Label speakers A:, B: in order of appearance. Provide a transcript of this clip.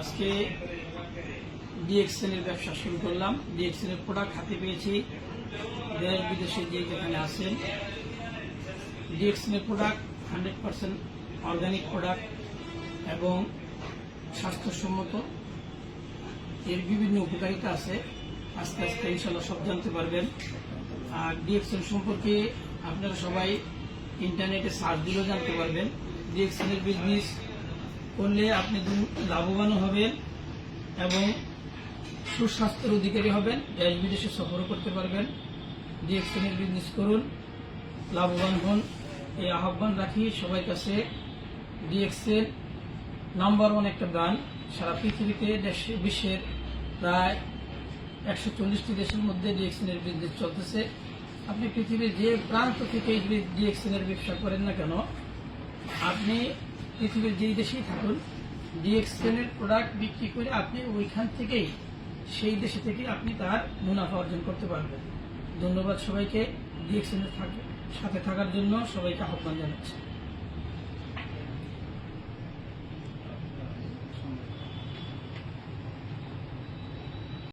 A: আজকে ডিএক্সএলের ব্যবসা শুরু করলাম। ডিএক্সএন এর প্রোডাক্ট হাতে পেয়েছি। দেশ বিদেশে যে যেখানে আছেন। ডিএক্সএন এর product hundred percent organic product এবং স্বাস্থ্যসম্মত। এর বিভিন্ন উপকারিতা আছে। আস্তে আস্তে ইনশাল্লাহ সব জানতে পারবেন। আর ডিএক্সএন সম্পর্কে আপনারা সবাই ইন্টারনেটে সার্চ দিলেও জানতে পারবেন। ডিএক্সএন এর বিজনেস করলে আপনি লাভবানও হবেন এবং সুস্বাস্থ্যের অধিকারী হবেন, দেশ বিদেশে সফরও করতে পারবেন। এর বিজনেস করুন, লাভবান হন। এই আহ্বান রাখি সবাই কাছে। ডিএক্সএল নাম্বার ওয়ান একটা ব্র্যান্ড সারা পৃথিবীতে দেশে বিশ্বের প্রায় একশো চল্লিশটি দেশের মধ্যে ডিএক্সএন এর বিজনেস চলতেছে। আপনি পৃথিবীর যে প্রান্ত থেকে ডিএক্সএন এর ব্যবসা করেন না কেন, আপনি পৃথিবীর যেই দেশেই থাকুন ডিএক্সেলের প্রোডাক্ট বিক্রি করে আপনি ওইখান থেকেই, সেই দেশে থেকে আপনি তার মুনাফা অর্জন করতে পারবেন। ধন্যবাদ সবাইকে ডিএক্সেলের সাথে থাকার জন্য সবাইকে আহ্বান জানাচ্ছি।